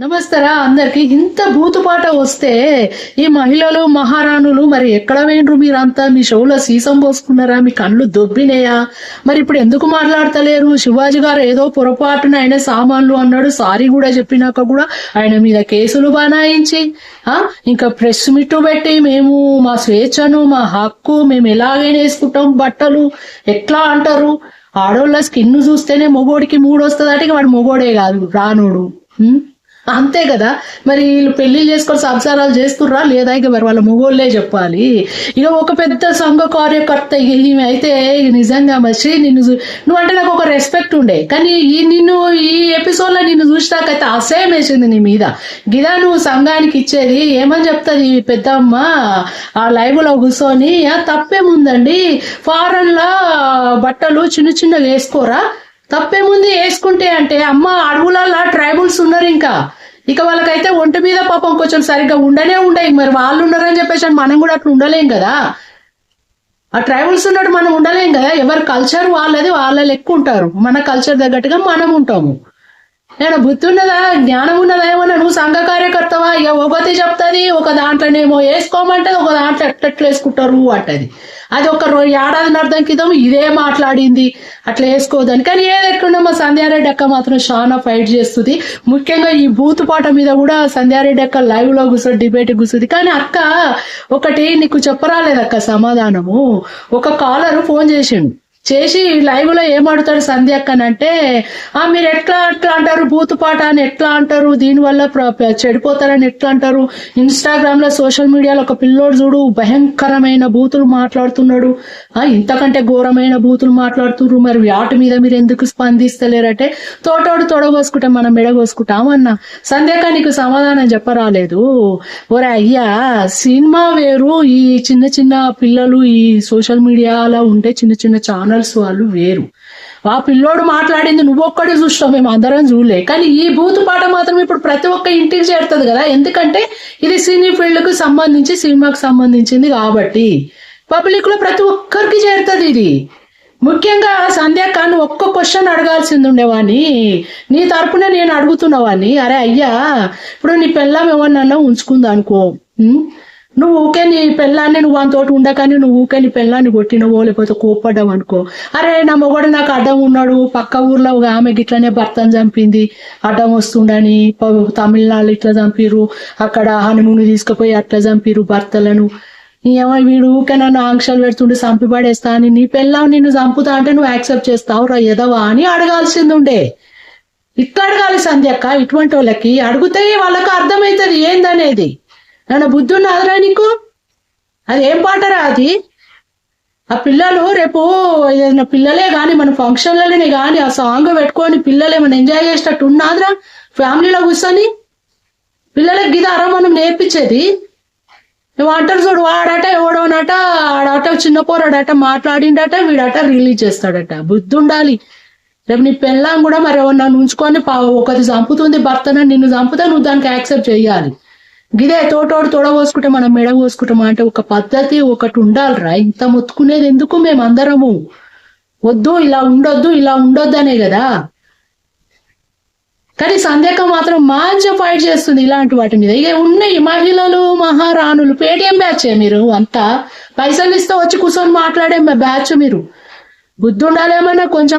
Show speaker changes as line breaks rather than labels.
నమస్తరా అందరికి. ఇంత బూతుపాట వస్తే ఈ మహిళలు మహారాణులు మరి ఎక్కడ వేయండ్రు మీరంతా? మీ షోలో సీసం పోసుకున్నారా? మీ కళ్ళు దొబ్బినాయా? మరి ఇప్పుడు ఎందుకు మాట్లాడతలేరు? శివాజీ గారు ఏదో పొరపాటున ఆయన సామాన్లు అన్నాడు. సారీ కూడా చెప్పినాక కూడా ఆయన మీద కేసులు బనాయించి ఆ ఇంకా ప్రెస్ మిట్టు పెట్టి మేము మా స్వేచ్ఛను మా హక్కు మేము ఎలాగైనా వేసుకుంటాం. బట్టలు ఎట్లా అంటారు? ఆడోళ్ళ స్కిన్ చూస్తేనే మొగోడికి మూడు వస్తుందట వాడు మొగోడే కాదు రానుడు. అంతే కదా. మరి వీళ్ళు పెళ్ళి చేసుకొని సంసారాలు చేస్తుర్రా? లేదా ఇక మరి వాళ్ళ మొగోళ్ళే చెప్పాలి. ఇక ఒక పెద్ద సంఘ కార్యకర్త ఈమె అయితే నిజంగా మర్చి నిన్ను నువ్వు నువ్వంటే నాకు ఒక రెస్పెక్ట్ ఉండే. కానీ ఈ నిన్ను ఈ ఎపిసోడ్లో నిన్ను చూసినాకైతే అసహ్యం వేసింది నీ మీద. గిదా నువ్వు సంఘానికి ఇచ్చేది ఏమని చెప్తుంది పెద్దమ్మ? ఆ లైవ్లో కూర్చొని తప్పేముందండి? ఫారెన్లో బట్టలు చిన్న చిన్నగా వేసుకోరా? తప్పేముంది వేసుకుంటే అంటే అమ్మ అడవులలో ట్రైబల్స్ ఉన్నారు ఇంకా. ఇక వాళ్ళకైతే ఒంటి మీద పాపం కొంచెం సరిగ్గా ఉండనే ఉండే. మరి వాళ్ళు ఉన్నారని చెప్పేసి మనం కూడా అట్లా ఉండలేం కదా. ఆ ట్రైబల్స్ ఉన్నట్టు మనం ఉండలేం కదా. ఎవరి కల్చర్ వాళ్ళది వాళ్ళ లెక్క ఉంటారు మన కల్చర్ తగ్గట్టుగా మనం ఉంటాము. నేను బుద్ధి ఉన్నదా జ్ఞానం ఉన్నదా ఏమన్నా? నువ్వు సంఘ కార్యకర్తవా? ఇక ఒకటి చెప్తుంది ఒక దాంట్లోనేమో వేసుకోమంటది ఒక దాంట్లో ఎట్లెట్లు వేసుకుంటారు అంటది. అది ఒక రో ఏడాది అర్థం క్రితం ఇదే మాట్లాడింది. అట్లా వేసుకోదని. కానీ ఏది ఎట్లున్నా మా సంధ్యారెడ్డి అక్క మాత్రం చాలా ఫైట్ చేస్తుంది. ముఖ్యంగా ఈ బూత్ పాట మీద కూడా సంధ్యారెడ్డి అక్క లైవ్లో కూర్చొని డిబేట్ కూర్చుంది. కానీ అక్క ఒకటి నీకు చెప్పరాలేదక్క సమాధానము. ఒక కాలర్ ఫోన్ చేసిండు. చేసి లైవ్లో ఏమడుతాడు సంధ్య అక్కనంటే ఆ మీరు ఎట్లా అట్లా అంటే బూతు పాట అని ఎట్లా అంటారు? దీనివల్ల చెడిపోతారని ఎట్లా అంటారు? ఇన్స్టాగ్రామ్లో సోషల్ మీడియాలో ఒక పిల్లోడు చూడు భయంకరమైన బూతులు మాట్లాడుతున్నాడు. ఆ ఇంతకంటే ఘోరమైన బూతులు మాట్లాడుతున్నారు మరి వాటి మీద మీరు ఎందుకు స్పందిస్తలేరంటే? తోటోడు తొడగోసుకుంటాం మనం మెడగోసుకుంటామన్నా. అన్న నీకు సమాధానం చెప్పరాలేదు. ఒరే అయ్యా సినిమా వేరు. ఈ చిన్న చిన్న పిల్లలు ఈ సోషల్ మీడియాలో ఉండే చిన్న చిన్న ఛానల్స్ వాళ్ళు వేరు. ఆ పిల్లోడు మాట్లాడింది నువ్వు ఒక్కడే చూస్తావు మేము అందరం చూడలే. కానీ ఈ బూతు పాట మాత్రం ఇప్పుడు ప్రతి ఒక్క ఇంటికి చేరుతుంది కదా. ఎందుకంటే ఇది సినీ ఫీల్డ్కు సంబంధించి సినిమాకు సంబంధించింది కాబట్టి. పబ్లిక్లో ప్రతి ఒక్కరికి చేరుతుంది ఇది. ముఖ్యంగా సంధ్యాక నువ్వు ఒక్క క్వశ్చన్ అడగాల్సింది ఉండేవాడిని నీ తరపున నేను అడుగుతున్నవాడిని అరే అయ్యా ఇప్పుడు నీ పెళ్ళాం ఏమన్నా ఉంచుకుందా అనుకో. నువ్వు ఊకే నీ పెళ్ళాన్ని నువ్వు అంతోటి ఉండకని నువ్వు ఊకే నీ పెళ్ళాన్ని కొట్టినవో లేకపోతే కోప్పడ్డావు అనుకో. అరే నా మొగడు నాకు అడ్డం ఉన్నాడు. పక్క ఊర్లో ఒక ఆమె గిట్లనే భర్తను చంపింది. అడ్డం వస్తుండని తమిళనాడు ఇట్లా చంపిరు అక్కడ హనుమూని తీసుకుపోయి అట్లా చంపిరు భర్తలను. ఏమో వీడు ఊకే నన్ను ఆంక్షలు పెడుతుండే చంపిపడేస్తా అని. నీ పెళ్ళాం నిన్ను చంపుతా అంటే నువ్వు యాక్సెప్ట్ చేస్తావు రా ఎదవా అని అడగాల్సింది ఉండే ఇట్లా అడగాలి సంధ్యక్క ఇటువంటి వాళ్ళకి అడిగితే వాళ్ళకి అర్థమవుతుంది ఏందనేది. నన్ను బుద్ధి ఉన్నదిరా నీకు? అది ఏం పాటరా అది? ఆ పిల్లలు రేపు ఏదైనా పిల్లలే కానీ మన ఫంక్షన్లలోనే కానీ ఆ సాంగ్ పెట్టుకొని పిల్లలు ఏమైనా ఎంజాయ్ చేసేటట్టు ఉన్నాదిరా? ఫ్యామిలీలో కూర్చొని? పిల్లలకి గిదారా మనం నేర్పించేది? నువ్వు అంటారు చూడు వాడట ఎవడోనట ఆడట చిన్న పోరాడట మాట్లాడిండట వీడట రిలీజ్ చేస్తాడట. బుద్ధి ఉండాలి రేపు నీ పెళ్ళాం కూడా మరి నన్ను ఉంచుకొని పా- ఒకటి చంపుతుంది భర్తన నిన్ను చంపుతా నువ్వు దానికి యాక్సెప్ట్ చేయాలి. గిదే తోటోడు తోడబోసుకుంటే మనం మెడ పోసుకుంటామా అంటే ఒక పద్ధతి ఒకటి ఉండాలిరా. ఇంత మొత్తుకునేది ఎందుకు మేమందరము? వద్దు ఇలా ఉండొద్దు ఇలా ఉండొద్దు అనే కదా. కానీ సంధ్యక మాత్రం మంచిగా ఫైట్ చేస్తుంది ఇలాంటి వాటి మీద. ఇక ఉన్నాయి మహిళలు మహారాణులు పేటిఎం బ్యాచ్ మీరు అంతా. పైసలు ఇస్తే వచ్చి కూర్చొని మాట్లాడే బ్యాచ్ మీరు. బుద్ధి ఉండాలేమన్నా కొంచెం